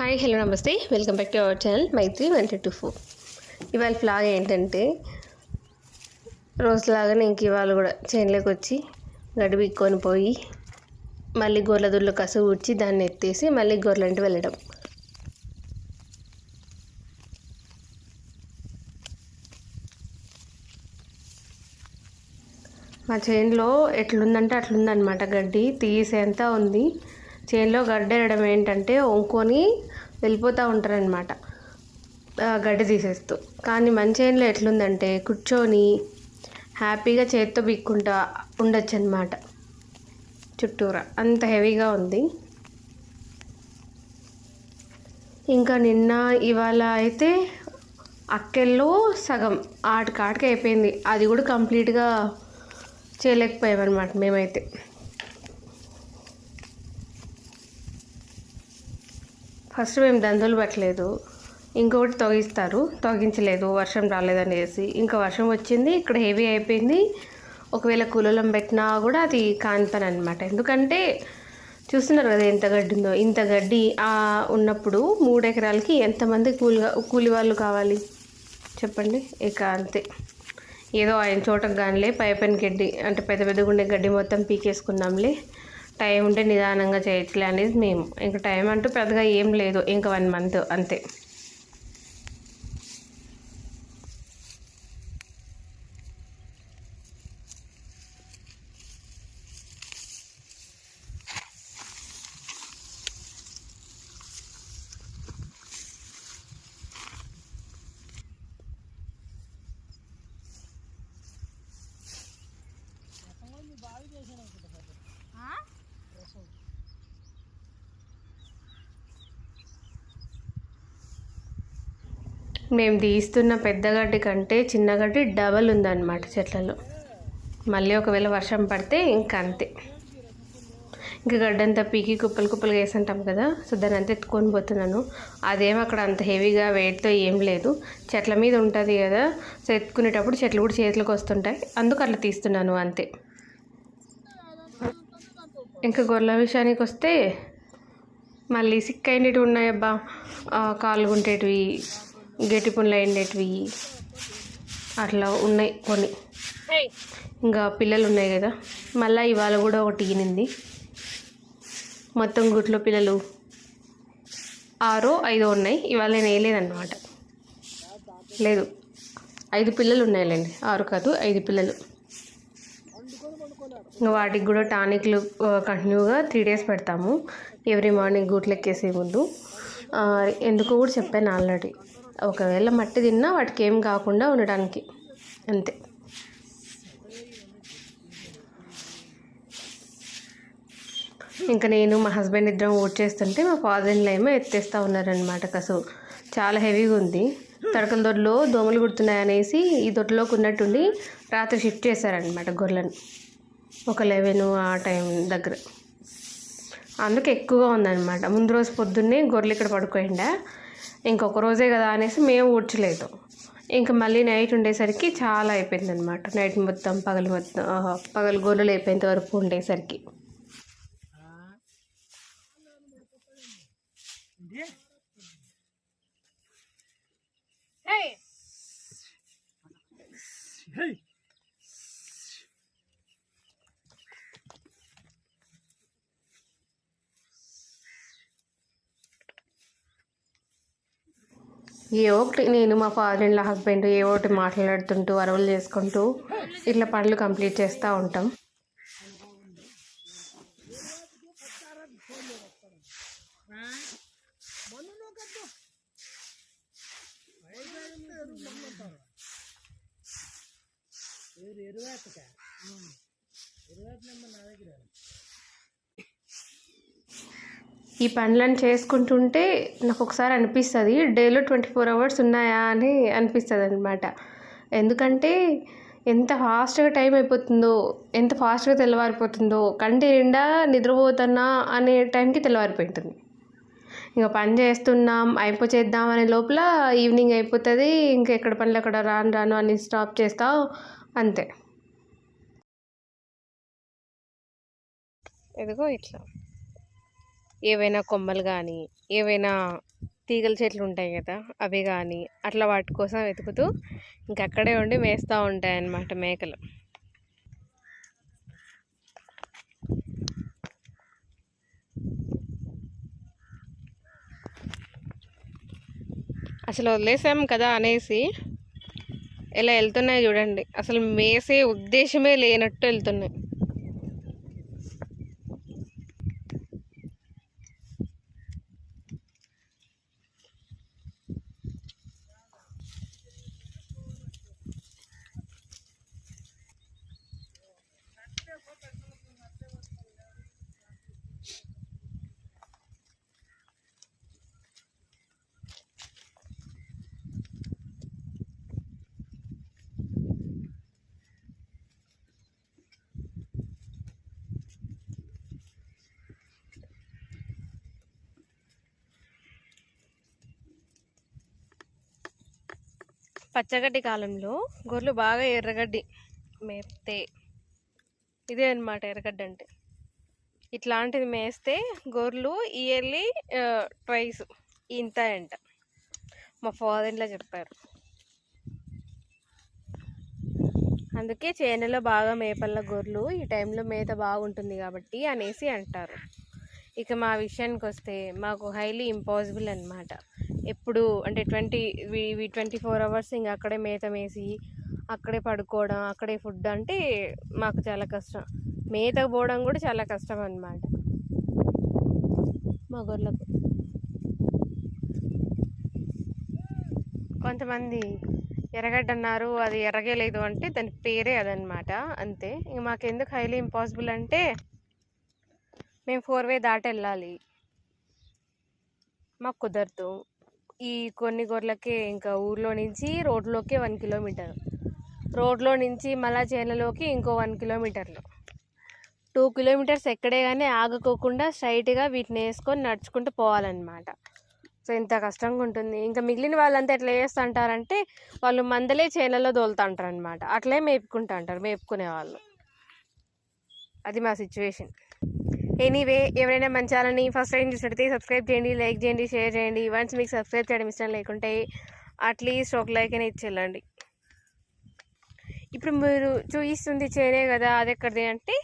Hi hello నమస్తే. Welcome back to our channel Maitri one two four ఇవాళ flag ఏంటంటే రోజులాగానే ఇంక ఇవాళ కూడా చేనులోకి వచ్చి గడ్డి బిక్కొని పోయి మళ్ళీ గొర్రెల దుర్లో కసు ఊడ్చి దాన్ని ఎత్తేసి మళ్ళీ గొర్రెలంటి వెళ్ళడం. మా చేనులో ఎట్లుందంటే అట్లుందనమాట గడ్డి తీసేంత ఉంది. చేనులో గడ్డి వేయడం ఏంటంటే వంకొని వెళ్ళిపోతూ ఉంటారనమాట గడ్డి తీసేస్తూ. కానీ మన చేనులో ఎట్లుందంటే కూర్చొని హ్యాపీగా చేత్తో బిక్కుంటా ఉండొచ్చు అనమాట చుట్టూరా అంత హెవీగా ఉంది. ఇంకా నిన్న ఇవాళ అయితే అక్కెల్లో సగం ఆటకాటకి అయిపోయింది. అది కూడా కంప్లీట్గా చేయలేకపోయామన్నమాట మేమైతే. ఫస్ట్ మేము దందులు పెట్టలేదు. ఇంకొకటి తొగిస్తారు. తొగించలేదు. వర్షం రాలేదనేసి. ఇంకా వర్షం వచ్చింది. ఇక్కడ హెవీ అయిపోయింది. ఒకవేళ కూలలం పెట్టినా కూడా అది కాని పని అనమాట ఎందుకంటే చూస్తున్నారు కదా ఎంత గడ్డి ఉందో ఇంత గడ్డి ఉన్నప్పుడు మూడు ఎకరాలకి ఎంతమంది కూలిగా కూలి వాళ్ళు కావాలి? చెప్పండి. ఇక అంతే. ఏదో ఆయన చోటకు కానిలే పై పైన గడ్డి అంటే పెద్ద పెద్ద గుండె గడ్డి మొత్తం పీకేసుకున్నాంలే. టైం ఉంటే నిదానంగా చేయట్లే అనేది మేము. ఇంకా టైం అంటూ పెద్దగా ఏం లేదు. ఇంకా వన్ మంత్ అంతే. మేము తీస్తున్న పెద్ద గడ్డి కంటే చిన్న గడ్డి డబల్ ఉందన్నమాట చెట్లలో. మళ్ళీ ఒకవేళ వర్షం పడితే ఇంక అంతే. ఇంకా గడ్డంతా పీకి కుప్పలు కుప్పలు వేసుంటాం కదా సో దాన్ని అంతా ఎత్తుకొని పోతున్నాను. అదేం అక్కడ అంత హెవీగా వెయిట్తో ఏం లేదు. చెట్ల మీద ఉంటుంది కదా సో ఎత్తుకునేటప్పుడు చెట్లు కూడా చేతులకు వస్తుంటాయి. అందుకు అట్లా తీస్తున్నాను అంతే. ఇంకా గొర్రెల విషయానికి వస్తే మళ్ళీ సిక్ అయినవి ఉన్నాయబ్బా కాలుగుంటేటివి గట్టి పుండ్లు అయిండేటివి అట్లా ఉన్నాయి కొన్ని. ఇంకా పిల్లలు ఉన్నాయి కదా మళ్ళీ ఇవాళ కూడా ఒకటి ఈనింది. మొత్తం గుట్లో పిల్లలు ఆరో ఐదో ఉన్నాయి. ఇవాళ నేను వేయలేదన్నమాట. లేదు ఐదు పిల్లలు ఉన్నాయిలేండి. ఆరు కాదు ఐదు పిల్లలు. ఇంకా వాటికి కూడా టానిక్లు కంటిన్యూగా త్రీ డేస్ పెడతాము. ఎవ్రీ మార్నింగ్ గూట్లు ఎక్కేసే ముందు ఎందుకు కూడా చెప్పాను ఆల్రెడీ. ఒకవేళ మట్టి తిన్నా వాటికి ఏం కాకుండా ఉండడానికి. అంతే. ఇంకా నేను మా హస్బెండ్ ఇద్దరం ఓట్ చేస్తుంటే మా ఫాదర్ ఇన్లో ఏమో ఎత్తేస్తూ ఉన్నారనమాట కసు. చాలా హెవీగా ఉంది. తడకల దొడ్లో దోమలు కుడుతున్నాయి అనేసి ఈ దొడ్లోకి ఉన్నట్టుండి రాత్రి షిఫ్ట్ చేశారనమాట గొర్రెలను. ఒక లెవెన్ ఆ టైం దగ్గర. అందుకే ఎక్కువగా ఉందన్నమాట. ముందు రోజు పొద్దున్నే గొర్రెలు ఇక్కడ పడుకోండా ఇంకొక రోజే కదా అనేసి మేము ఊడ్చలేదు. ఇంకా మళ్ళీ నైట్ ఉండేసరికి చాలా అయిపోయింది అనమాట నైట్ మొత్తం పగలు మొత్తం పగలు గొర్రెలు అయిపోయేంత వరకు ఉండేసరికి. Hey! ఏ ఒకటి నేను మా ఫాదర్ ఇన్ హస్బెండ్ ఏ ఒకటి మాట్లాడుతుంటూ అరవలు చేసుకుంటూ ఇట్లా పనులు కంప్లీట్ చేస్తూ ఉంటాం. ఈ పనులను చేసుకుంటుంటే నాకు ఒకసారి అనిపిస్తుంది డేలో ట్వంటీ ఫోర్ అవర్స్ ఉన్నాయా అని అనిపిస్తుంది అనమాట ఎందుకంటే ఎంత ఫాస్ట్గా టైం అయిపోతుందో ఎంత ఫాస్ట్గా తెల్లవారిపోతుందో కంటి నిండా నిద్రపోతున్నా అనే టైంకి తెల్లవారిపోయింటుంది. ఇంకా పని చేస్తున్నాం అయిపోచేద్దాం అనే లోపల ఈవినింగ్ అయిపోతుంది ఇంకా ఎక్కడ పనులు అక్కడ రాను రాను అని స్టాప్ చేస్తావు అంతే. ఎదుగో ఇట్లా. ఏవైనా కొమ్మలు కానీ ఏవైనా తీగల చెట్లు ఉంటాయి కదా అవి కానీ అట్లా వాటి కోసం వెతుకుతూ ఇంక అక్కడే ఉండి మేస్తూ ఉంటాయి అన్నమాట మేకలు. అసలు వదిలేసాం కదా అనేసి ఇలా వెళ్తున్నాయి చూడండి. అసలు మేసే ఉద్దేశమే లేనట్టు వెళ్తున్నాయి. పచ్చగడ్డి కాలంలో గొర్రెలు బాగా ఎర్రగడ్డి మేపితే ఇదే అన్నమాట ఎర్రగడ్డ అంటే. ఇట్లాంటిది మేస్తే గొర్రెలు ఇయర్లీ ట్వైస్ ఇంత అంట మా ఫాదర్ ఇంట్లో చెప్పారు. అందుకే చేనులో బాగా మేపల్ల గొర్రెలు ఈ టైంలో మేత బాగుంటుంది కాబట్టి అనేసి అంటారు. ఇక మా విషయానికి వస్తే మాకు హైలీ ఇంపాసిబుల్ అనమాట ఎప్పుడు అంటే ట్వంటీ ట్వంటీ ఫోర్ అవర్స్ ఇంకా అక్కడే మేత మేసి అక్కడే పడుకోవడం అక్కడే ఫుడ్ అంటే మాకు చాలా కష్టం. మేతకు పోవడం కూడా చాలా కష్టం అన్నమాట. మా గొర్రెలకు. కొంతమంది ఎర్రగడ్డ అన్నారు అది ఎర్రగేలేదు అంటే దాని పేరే అదనమాట అంతే. ఇంక మాకెందుకు హైలీ ఇంపాసిబుల్ అంటే మేము ఫోర్ వే దాటి వెళ్ళాలి మాకు కుదరదు. ఈ కొన్ని గొర్రెలకి ఇంకా ఊర్లో నుంచి రోడ్లోకి వన్ కిలోమీటర్. రోడ్లో నుంచి మళ్ళా చేనులోకి ఇంకో వన్ కిలోమీటర్లు. టూ కిలోమీటర్స్ ఎక్కడే కానీ ఆగకోకుండా స్ట్రైట్గా వీటిని వేసుకొని నడుచుకుంటూ పోవాలన్నమాట. సో ఇంత కష్టంగా ఉంటుంది. ఇంకా మిగిలిన వాళ్ళంతా ఎట్లా చేస్తుంటారంటే వాళ్ళు మందలే చేనులలో దోలుతుంటారు అనమాట అట్లే మేపుకుంటా అంటారు మేపుకునే వాళ్ళు అది మా సిచ్యువేషన్. ఎనీవే ఎవరైనా మన ఛానల్ని ఫస్ట్ టైం చూసినట్టయితే సబ్స్క్రైబ్ చేయండి లైక్ చేయండి షేర్ చేయండి. వన్స్ మీకు సబ్స్క్రైబ్ చేయడం ఇష్టం లేకుంటే అట్లీస్ట్ ఒక లైక్ అని ఇచ్చేళ్ళండి ఇప్పుడు మీరు చూపిస్తుంది చేనే కదా అది ఎక్కడిది అంటే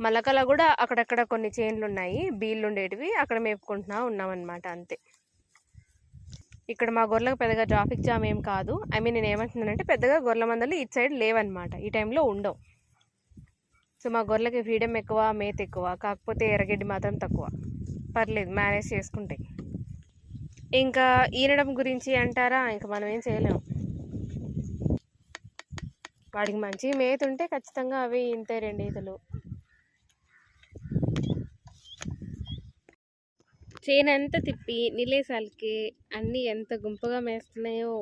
మలకల కూడా అక్కడక్కడ కొన్ని చేన్లు ఉన్నాయి. బీళ్ళు ఉండేటివి అక్కడ మేపుకుంటున్నా ఉన్నామన్నమాట అంతే. ఇక్కడ మా గొర్రెలకు పెద్దగా ట్రాఫిక్ జామ్ ఏం కాదు. ఐ మీన్ నేను ఏమంటున్నానంటే పెద్దగా గొర్రెల మందలు ఇటు సైడ్ లేవన్నమాట. ఈ టైంలో ఉండవు. సో మా గొర్రెలకి ఫ్రీడమ్ ఎక్కువ మేత ఎక్కువ కాకపోతే ఎర్రగడ్డి మాత్రం తక్కువ. పర్లేదు మేనేజ్ చేసుకుంటాయి ఇంకా ఈనడం గురించి అంటారా? ఇంకా మనం ఏం చేయలేము. వాడికి మంచి మేత ఉంటే ఖచ్చితంగా అవి ఇంతే రెండు ఈతలు. చేనంతా తిప్పి నిలేసాలకి అన్నీ ఎంత గుంపుగా మేస్తున్నాయో.